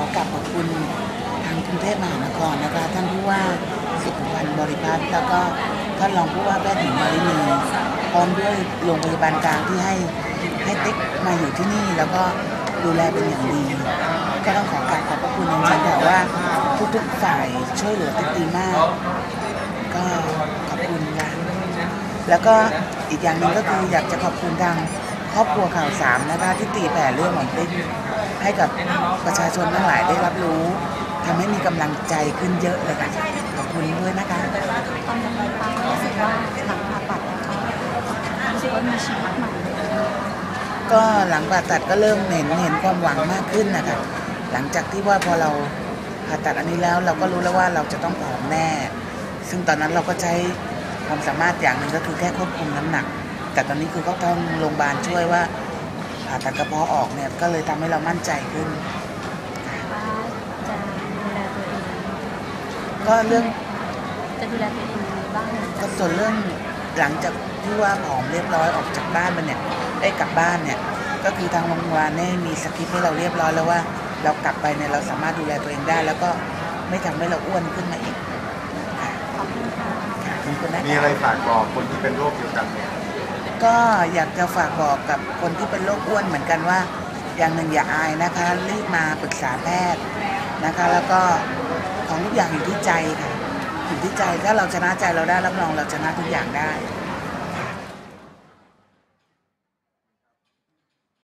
อกลับขอบคุณทางกรุงเทพมหานครนะคะท่านผู้ว่าสุขภัณฑ์บริพัตรแล้วก็ท่านรองผู้ว่าแพทย์หญิงมารินีพร้อมด้วยโรงพยาบาลกลางที่ให้ให้ติ๊กมาอยู่ที่นี่ แล้วก็ดูแลเป็นอย่างดีก็ต้องขอกราบขอบพระคุณจริงๆแต่ว่าทุกๆฝ่ายช่วยเหลือติ๊กดีมาก ก็ขอบคุณค่ะแล้วก็อีกอย่างหนึ่งก็คืออยากจะขอบคุณทางครอบครัวข่าวสามนะคะที่ตีแผ่เรื่องของติ๊ก ให้กับประชาชนทั้งหลายได้รับรู้ทำให้มีกำลังใจขึ้นเยอะเลยค่ะ ขอบคุณด้วยนะคะ ตอนจากไปฟังรู้สึกว่าหลังผ่าตัดนะคะรู้สึกว่ามีชีวิตใหม่ก็หลังผ่าตัดก็เริ่มเห็นเห็นความหวังมากขึ้นนะคะหลังจากที่ว่าพอเราผ่าตัดอันนี้แล้วเราก็รู้แล้วว่าเราจะต้องผอมแน่ ซึ่งตอนนั้นเราก็ใช้ความสามารถอย่างหนึ่งก็คือแค่ควบคุมน้ำหนัก แต่ตอนนี้คือเขาต้องโรงพยาบาลช่วยว่า ผ่าตัดกระเพาะออกเนี่ยก็เลยทำให้เรามั่นใจขึ้น ว่าจะดูแลตัวเองก็เรื่องจะดูแลตัวเองยังไงบ้างก็ส่วนเรื่องหลังจากที่ว่าผอมเรียบร้อยออกจากบ้านมาเนี่ยได้กลับบ้านเนี่ยก็คือทางโรงพยาบาลเนี่ยมีสคริปต์ให้เราเรียบร้อยแล้วว่า เรากลับไปเนี่ยเราสามารถดูแลตัวเองได้ แล้วก็ไม่ทำให้เราอ้วนขึ้นมาอีกค่ะขอบคุณค่ะค่ะ ขอบคุณนะคะมีอะไรฝากบอกคนที่เป็นโรคเดียวกันไหม ก็อยากจะฝากบอกกับคนที่เป็นโรคอ้วนเหมือนกันว่า อย่างหนึ่งอย่าอายนะคะรีบมาปรึกษาแพทย์นะคะ แล้วก็ของทุกอย่างอยู่ที่ใจค่ะอยู่ที่ใจถ้าเราชนะใจเราได้รับรองเราชนะทุกอย่างได้